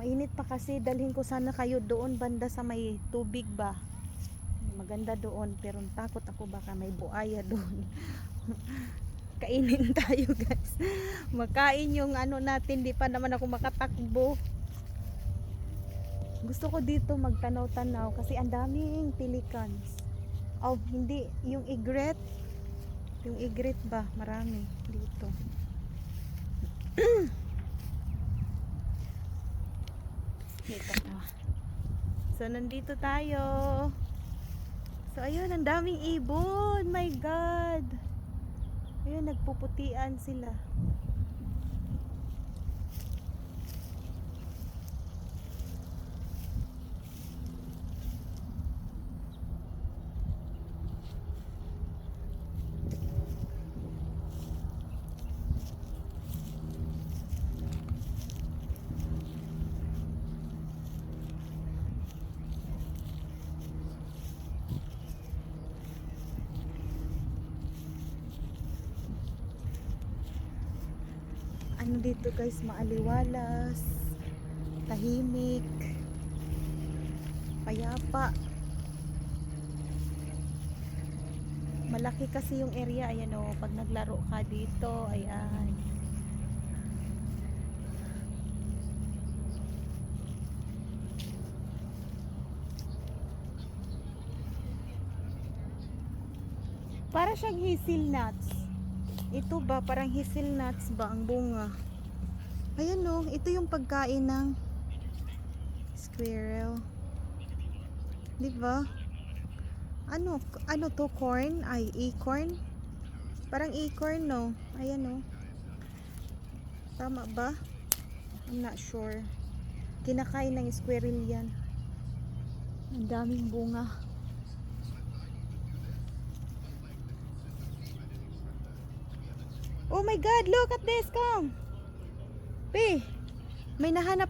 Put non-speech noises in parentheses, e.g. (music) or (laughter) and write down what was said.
Mainit pa kasi dalhin ko sana kayo doon banda sa may tubig ba. Maganda doon pero takot ako baka may buaya doon. (laughs) Kainin tayo guys. Makain yung ano natin, di pa naman ako makatakbo. Gusto ko dito magtanaw-tanaw kasi ang daming pelicans. Oh, hindi. Yung egret. Yung egret ba? Marami dito. (clears throat) Dito na. So, nandito tayo. So, ayun, ang daming ibon. My God. Ayun, nagpuputian sila. Ano dito guys, maaliwalas, tahimik, payapa. Malaki kasi yung area, ayan o, pag naglaro ka dito, ayan. Para siyang hazelnuts. Ito ba, parang hazelnuts ba ang bunga? Ayan no, ito yung pagkain ng squirrel. Di ba? Ano, ano to, corn? Ay, acorn? Parang acorn no. Ayan no. Tama ba? I'm not sure. Kinakain ng squirrel yan. Ang daming bunga. Oh my God, look at this, come. Pe, may nahanap